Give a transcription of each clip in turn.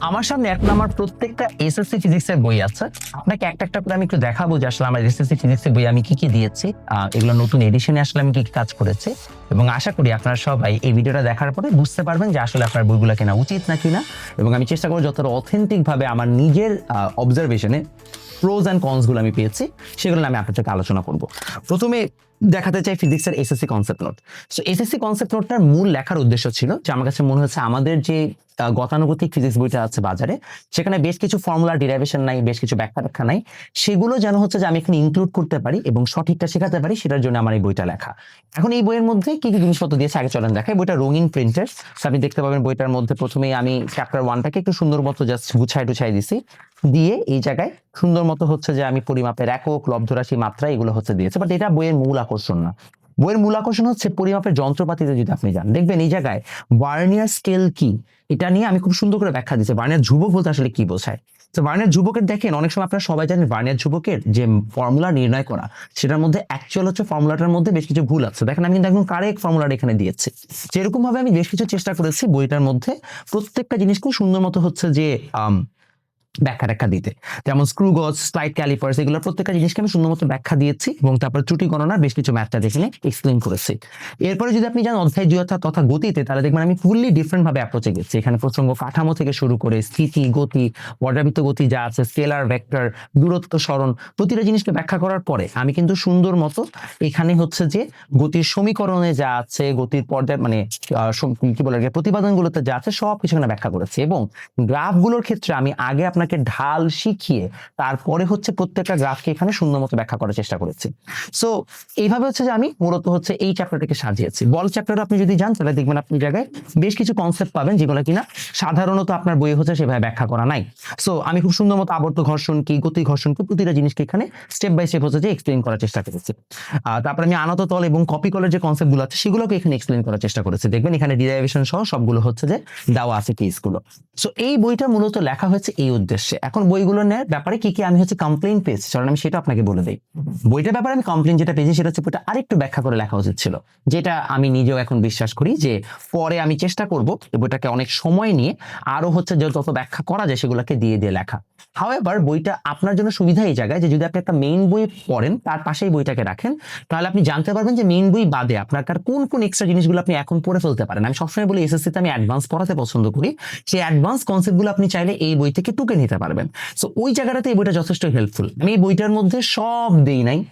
আমার সামনে এখন আমার প্রত্যেকটা এসএসসি ফিজিক্সের বই আছে। আপনাকে একটা একটা করে আমি একটু দেখাবো যে আসলে আমার এসএসসি ফিজিক্সের বই আমি কি কি দিয়েছি এগুলো নতুন এডিশনে আসলে আমি কি কি কাজ করেছি। এবং আশা করি আপনারা সবাই এই ভিডিওটা দেখার পরে বুঝতে পারবেন যে আসলে আপনার বইগুলো কেনা উচিত না এবং আমি চেষ্টা করব যতটা অথেন্টিক ভাবে আমার নিজের অবজারভেশনে প্রোজ অ্যান্ড কনসগুলো আমি পেয়েছি, সেগুলো আমি আপনার সাথে আলোচনা করব। প্রথমে দেখাতে চাই ফিজিক্সের SSC concept note so SSC concept নোটটার মূল লেখার উদ্দেশ্য ছিল যে, আমার কাছে মনে হচ্ছে আমাদের যে গতানুগতিক ফিজিক্স বইটা আছে বাজারে, সেখানে বেশ কিছু ফর্মুলা ডিরাইভেশন নাই, বেশ কিছু ব্যাখ্যা ব্যাখ্যা নাই, সেগুলো যেন হচ্ছে যে আমি এখানে ইনক্লুড করতে পারি এবং সঠিকটা শেখাতে পারি, সেটার জন্য আমার এই বইটা লেখা। এখন এই বইয়ের মধ্যে কি কি জিনিসপত্র দিয়েছে আগে চলেন দেখাই। বইটা রঙিন প্রিন্টের আপনি দেখতে পাবেন বইটার মধ্যে প্রথমেই আমি চ্যাপ্টার ওয়ানটাকে একটু সুন্দর মতো জাস্ট গুছাই টুছাই দিছি। দিয়ে এই জায়গায় সুন্দর মতো হচ্ছে যে, আমি পরিমাপের একক লব্ধরাশি মাত্রা এগুলো হচ্ছে দিয়েছে বাট এটা বইয়ের মূল আকর্ষণ না। বইয়ের মূল আকর্ষণ হচ্ছে পরিমাপের যন্ত্রপাতিতে যদি আপনি যান, দেখবেন এই জায়গায় বার্নিয়ার স্কেল কি? এটা নিয়ে আমি খুব সুন্দর করে ব্যাখ্যা দিচ্ছি ভার্নিয়ার ধ্রুবক বলতে আসলে কি বোঝায়? তো ভার্নিয়ার ধ্রুবকের দেখেন, অনেক সময় আপনারা সবাই জানেন ভার্নিয়ার ধ্রুবকের যে ফর্মুলা নির্ণয় করা, সেটার মধ্যে অ্যাকচুয়াল হচ্ছে ফর্মুলাটার মধ্যে বেশ কিছু ভুল আছে। দেখেন, আমি কিন্তু একদম কারেক্ট ফর্মুলাটা এখানে দিয়েছি। যেরকম ভাবে আমি বেশ কিছু চেষ্টা করেছি বইটার মধ্যে। প্রত্যেকটা জিনিস খুব সুন্দর মতো হচ্ছে যে ব্যাখ্যা ট্যাখ্যা দিতে। যেমন স্ক্রু গজ স্লাইড ক্যালিপার্স এগুলো প্রত্যেকটা জিনিসকে আমি সুন্দর মতো ব্যাখ্যা দিয়েছি এবং তারপর ত্রুটি গণনার বেশ কিছু ম্যাথটা এখানে এক্সপ্লেন করেছি। এরপরে যদি আপনি যান অধ্যায় দুয়তা তথা গতিতে, তাহলে দেখবেন আমি ফুললি ডিফারেন্ট ভাবে অ্যাপ্রোচে গেছি। এখানে প্রসঙ্গ কাঠামো থেকে শুরু করে স্থিতি, গতি পর্যাবৃত্ত গতি যা আছে স্কেলার ভেক্টর দূরত্ব, সরণ, প্রতিটা জিনিসকে ব্যাখ্যা করার পরে আমি কিন্তু সুন্দর মতো এখানে হচ্ছে যে গতির সমীকরণে যা আছে, গতির পর্যায় মানে কি বলে প্রতিপাদনগুলোতে যা আছে সব কিছু এখানে ব্যাখ্যা করেছি এবং গ্রাফগুলোর ক্ষেত্রে আমি আগে আপনাকে ঢাল শিখিয়ে তারপরে হচ্ছে প্রত্যেকটা গ্রাফকে এখানে সুন্দর মতো ব্যাখ্যা করার চেষ্টা করেছি। সো এইভাবে হচ্ছে যে আমি মূলত হচ্ছে এই চ্যাপ্টারটাকে সাজিয়েছি। বল চ্যাপ্টার আপনি যদি যান, তাহলে দেখবেন আপনি জায়গায় বেশ কিছু কনসেপ্ট পাবেন যেগুলো কিনা সাধারণত আপনার বই হচ্ছে সেভাবে ব্যাখ্যা করা নাই। সো আমি খুব সুন্দর মতো আবর্ত ঘর্ষণ কি, গতি ঘর্ষণ কি প্রতিটা জিনিসকে এখানে স্টেপ বাই স্টেপ হচ্ছে যে এক্সপ্লেন করার চেষ্টা করেছি। তারপরে আমি আনত তল এবং কপি কলের যে কনসেপ্টগুলো আছে, সেগুলোকে এখানে এক্সপ্লেন করার চেষ্টা করেছি। দেখবেন এখানে ডিরাইভেশন সহ সবগুলো হচ্ছে যে দেওয়া আছে কেসগুলো সো এই বইটা মূলত লেখা হয়েছে এই উদ্দেশ্যে। এখন বইগুলো নেওয়ার ব্যাপারে কি কি আমি হচ্ছে কমপ্লেন পেয়েছি, চলেন আমি সেটা আপনাকে বলে দিই। বইটার ব্যাপারে আমি কমপ্লেন যেটা পেয়েছি সেটা হচ্ছে বইটা আরেকটু ব্যাখ্যা করে লেখা উচিত ছিল, যেটা আমি নিজেও এখন বিশ্বাস করি যে পরে আমি চেষ্টা করব বইটাকে অনেক সময় নিয়ে আরও হচ্ছে যত ব্যাখ্যা করা যায় সেগুলোকে দিয়ে দিয়ে লেখা। হাওয়েভার বইটা আপনার জন্য সুবিধা এই জায়গায় যে যদি আপনি একটা মেইন বই পড়েন, তার পাশেই বইটাকে রাখেন, তাহলে আপনি জানতে পারবেন যে মেইন বই বাদে আপনার কার কোন কোন এক্সট্রা জিনিসগুলো আপনি এখন পড়ে ফেলতে পারেন। আমি সবসময় বলি এসএসসি তে আমি অ্যাডভান্স পড়াতে পছন্দ করি। সেই অ্যাডভান্স কনসেপ্টগুলো আপনি চাইলে এই বই থেকে টুকে নিতে পারবেন। সো ওই জায়গাটাতে এই বইটা যথেষ্ট হেল্পফুল আমি এই বইটার মধ্যে সব দেই নাই।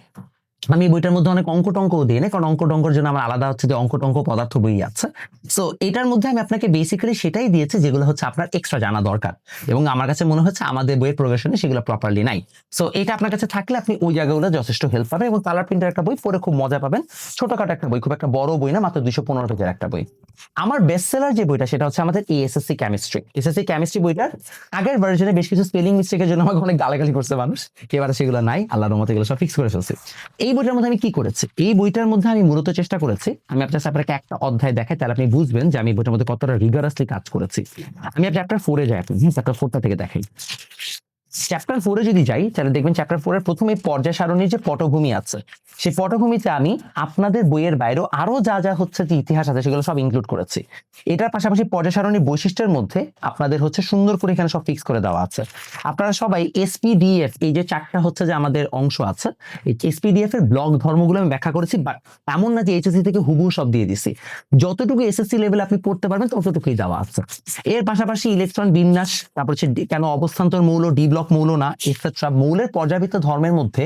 আমি বইটার মধ্যে অনেক অঙ্ক টঙ্কও দিই, না? কারণ অঙ্ক টঙ্কর জন্য আমার আলাদা হচ্ছে যে অঙ্ক টঙ্ক পদার্থ বই আছে। সো এটার মধ্যে আমি আপনাকে বেসিক্যালি সেটাই দিয়েছি যেগুলো হচ্ছে আপনার এক্সট্রা জানা দরকার। এবং আমার কাছে মনে হচ্ছে আমাদের বইয়ের প্রোগ্রেশনে সেগুলো প্রপারলি নাই। সো এটা আপনার কাছে থাকলে আপনি ওই জায়গাগুলো যথেষ্ট হেল্প পাবেন এবং কালার প্রিন্টের একটা বই পড়ে খুব মজা পাবেন। ছোটখাটো একটা বই, খুব একটা বড় বই না, মাত্র দুইশো পনেরো পেজের একটা বই। আমার বেস্ট সেলার যে বইটা, সেটা হচ্ছে আমাদের এএসএসসি কেমিস্ট্রি এসএসসি কেমিস্ট্রি বইটার আগের ভার্জনে বেশ কিছু স্পেলিং মিস্টেকের জন্য আমাকে অনেক গালাগালি করছে মানুষ। এবারে সেগুলো নাই, আল্লাহর রহমতে এগুলো সব ফিক্স করে ফেলছি। এই বইটার মধ্যে আমি কি করেছি? এই বইটার মধ্যে আমি মূলত চেষ্টা করেছি, আমি আপনার আপনাকে একটা অধ্যায় দেখাই, তাহলে আপনি বুঝবেন যে আমি বইটার মধ্যে কতটা রিগারাসলি কাজ করেছি। আমি চ্যাপ্টার ফোরে যাই আপনি চ্যাপ্টার ফোরটা থেকে দেখাই। চ্যাপ্টার ফোরে যদি যাই, তাহলে দেখবেন চ্যাপ্টার ফোরের প্রথমে পর্যায় সারণীর যে পটভূমি আছে, সেই পটভূমিতে আমি আপনাদের বইয়ের বাইরেও আরও যা যা হচ্ছে যে ইতিহাস আছে, সেগুলো সব ইনক্লুড করেছি। এটার পাশাপাশি পর্যায় সারণীর বৈশিষ্ট্যের মধ্যে আপনাদের হচ্ছে সুন্দর করে এখানে সব ফিক্স করে দেওয়া আছে। আপনারা সবাই এসপিডিএফ এই যে চারটা হচ্ছে যে আমাদের অংশ আছে, এই এসপিডিএফ এর ব্লক ধর্মগুলো আমি ব্যাখ্যা করেছি বাট এমন না যে এইচএসসি থেকে হুবহু সব দিয়ে দিছি। যতটুকু এসএসসি লেভেল আপনি পড়তে পারবেন, ততটুকুই দেওয়া আছে। এর পাশাপাশি ইলেকট্রন বিন্যাস, তারপর হচ্ছে কেন অবস্থান্তর মৌল ডি ব্লক মৌল না এক্সেট্রা মৌলের পর্যাবৃত্ত ধর্মের মধ্যে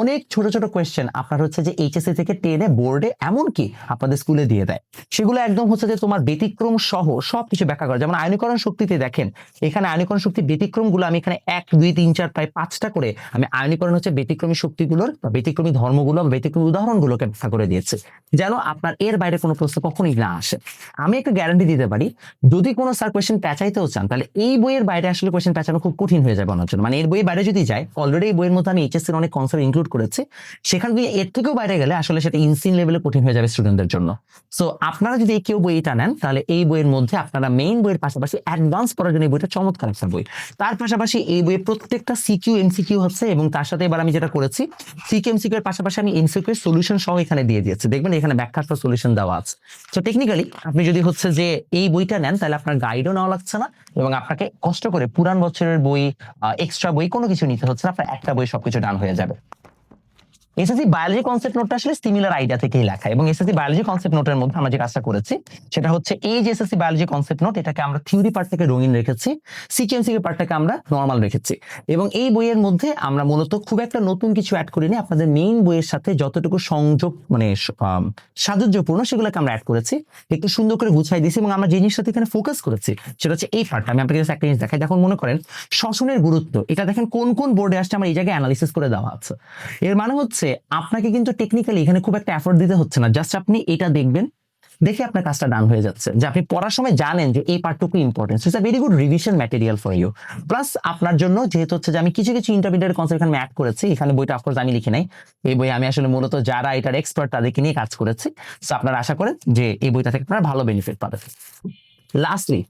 অনেক ছোট ছোট কোয়েশ্চেন আপনার হচ্ছে যে এইচএসসি থেকে টেনে বোর্ডে এমনকি আপনাদের স্কুলে দিয়ে দেয়। সেগুলো একদম হচ্ছে যে তোমার ব্যতিক্রম সহ সবকিছু ব্যাখ্যা করে। যেমন আয়নীকরণ শক্তিতে দেখেন, এখানে আয়নীকরণ শক্তির ব্যতিক্রমগুলো আমি এখানে এক, দুই, তিন, চার, প্রায় পাঁচটা করে আমি আয়নীকরণ হচ্ছে ব্যতিক্রমী শক্তিগুলোর বা ব্যতিক্রমী ধর্মগুলো বা ব্যতিক্রমী উদাহরণগুলোকে ব্যাখ্যা করে দিয়েছে। যেন আপনার এর বাইরে কোনো প্রশ্ন কখনোই না আসে। আমি একটা গ্যারান্টি দিতে পারি, যদি কোনো স্যার কোয়েশ্চেন পেঁচাইতেও চান, তাহলে এই বইয়ের বাইরে আসলে কোয়েশ্চেন পেঁচানো খুব কঠিন হয়ে যাবে ওনার জন্য। মানে এর বই বাইরে যদি যায় অলরেডি বইয়ের মধ্যে আমি এইচএসসি অনেক কনসেপ্ট ইনক্লুড করেছি। সেখান দিয়ে এর থেকেও বাইরে গেলে আসলে সেটা ইনসিন লেভেলে কঠিন হয়ে যাবে স্টুডেন্টদের জন্য। সো আপনারা যদি কেউ বইটা নেন, তাহলে এই বইয়ের মধ্যে আপনারা মেইন বইয়ের পাশাপাশি অ্যাডভান্স পড়ার জন্য এই বইটা চমৎকার একটা বই। তার পাশাপাশি এই বইয়ে প্রত্যেকটা সিকিউ এমসিকিউ হচ্ছে এবং তার সাথে এবার আমি যেটা করেছি সিকিউ এমসিকিউ এর পাশাপাশি আমি এমসিকিউ এর সলিউশন সহ এখানে দিয়ে দিয়েছি। দেখবেন এখানে ব্যাখ্যা সলিউশন দেওয়া আছে। তো টেকনিক্যালি আপনি যদি হচ্ছে যে এই বইটা নেন, তাহলে আপনার গাইডও নেওয়া লাগছে না এবং আপনাকে কষ্ট করে পুরান বছরের বই এক্সট্রা বই কোনো কিছু নিতে হচ্ছে না আপনার একটা বই সবকিছু ডান হয়ে যাবে। এসএসসি বায়োলজি কনসেপ্ট নোটটা আসলে সিমিলার আইডিয়া থেকেই লেখা। এবং এসএসসি বায়োলজি কনসেপ্ট নোটের মধ্যে আমরা যে কাজটা করেছি সেটা হচ্ছে এই যে এসএসসি বায়োলজি কনসেপ্ট নোট এটাকে আমরা থিওরি পার্ট থেকে রঙিন রেখেছি সিকিউএমসি পার্টটাকে আমরা নর্মাল রেখেছি। এবং এই বইয়ের মধ্যে আমরা মূলত খুব একটা নতুন কিছু অ্যাড করিনি আপনাদের মেইন বইয়ের সাথে যতটুকু সংযোগ মানে আম, সাযুজ্যপূর্ণ সেগুলোকে আমরা অ্যাড করেছি একটু সুন্দর করে গুছাই দিয়েছি এবং আমরা যে জিনিসটাতে এখানে ফোকাস করেছি সেটা হচ্ছে এই পার্টটা আমি আপনাকে একটা জিনিস দেখাই। দেখুন মনে করেন শ্বসনের গুরুত্ব এটা দেখেন কোন কোন বোর্ডে আসছে আমার এই জায়গায় অ্যানালিসিস করে দেওয়া আছে। এর মানে হচ্ছে আপনাকে কিন্তু টেকনিক্যালি এখানে খুব একটা এফোর্ট দিতে হচ্ছে না। জাস্ট আপনি এটা দেখবেন, দেখে আপনার কাজটা ডান হয়ে যাচ্ছে। যে আপনি পড়ার সময় জানেন যে এই পার্টটুকু importance it's a very good revision material for you plus আপনার জন্য যেহেতু হচ্ছে যে আমি কিছু কিছু ইন্টারমিডিয়েট কনসেপ্ট এখানে অ্যাড করেছি। এখানে বইটা অফকোর্স আমি লিখি নাই। এই বই আমি আসলে মূলত যারা এটার এক্সপার্ট তাদেরকে নিয়ে কাজ করেছি। সো আপনারা আশা করেন যে এই বইটা থেকে আপনারা ভালো বেনিফিট পাবেন। লাস্টলি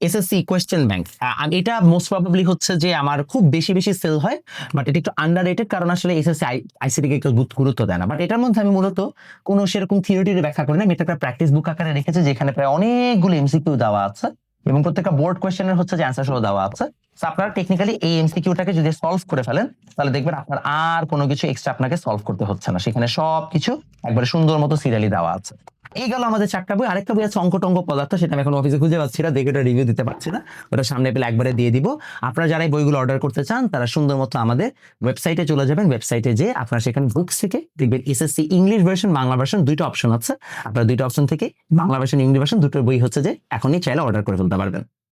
এসএসসি কোয়েশ্চেন ব্যাংক এটা মোস্ট প্রবাবলি হচ্ছে যে আমার খুব বেশি বেশি সেল হয় বাট এটা একটু আন্ডার রেটেড কারণ আসলে এসএসসি আইসিটি কে কেউ গুরুত্ব- দেয় না। বাট এটার মধ্যে আমি মূলত কোনো সেরকম থিওরিটির ব্যাখ্যা করি না। আমি একটা প্র্যাকটিস বুক আকারে রেখেছি, যেখানে প্রায় অনেকগুলো এমসিকিউ দেওয়া আছে এবং প্রত্যেকটা বোর্ড কোয়েশ্চেনের হচ্ছে যে অ্যান্সার সহ দেওয়া আছে। আপনারা টেকনিক্যালি এই এমসিকিউটাকে যদি সলভ করে ফেলেন, তাহলে দেখবেন আপনার আর কোনো কিছু এক্সট্রা আপনাকে সলভ করতে হচ্ছে না। সেখানে সব কিছু একবারে সুন্দর মতো সিরিয়ালি দেওয়া আছে। এই গেল আমাদের চারটা বই। আরেকটা বই আছে অঙ্ক টঙ্ক পদার্থ, সেটা আমি এখন অফিসে খুঁজে পাচ্ছি না, দেখে ওটা রিভিউ দিতে পারছি না। ওটা সামনে পেলে একবারে দিয়ে দিব। আপনারা যারা এই বইগুলো অর্ডার করতে চান, তারা সুন্দর মতো আমাদের ওয়েবসাইটে চলে যাবেন। ওয়েবসাইটে যে আপনারা সেখানে বুকস থেকে দেখবেন SSC English version Bangla version দুইটা অপশন আছে। আপনারা দুইটা অপশন থেকে বাংলা ভার্সন ইংলিশ ভার্সন দুটো বই হচ্ছে যে এখনই চাইলে অর্ডার করে ফেলতে পারবেন।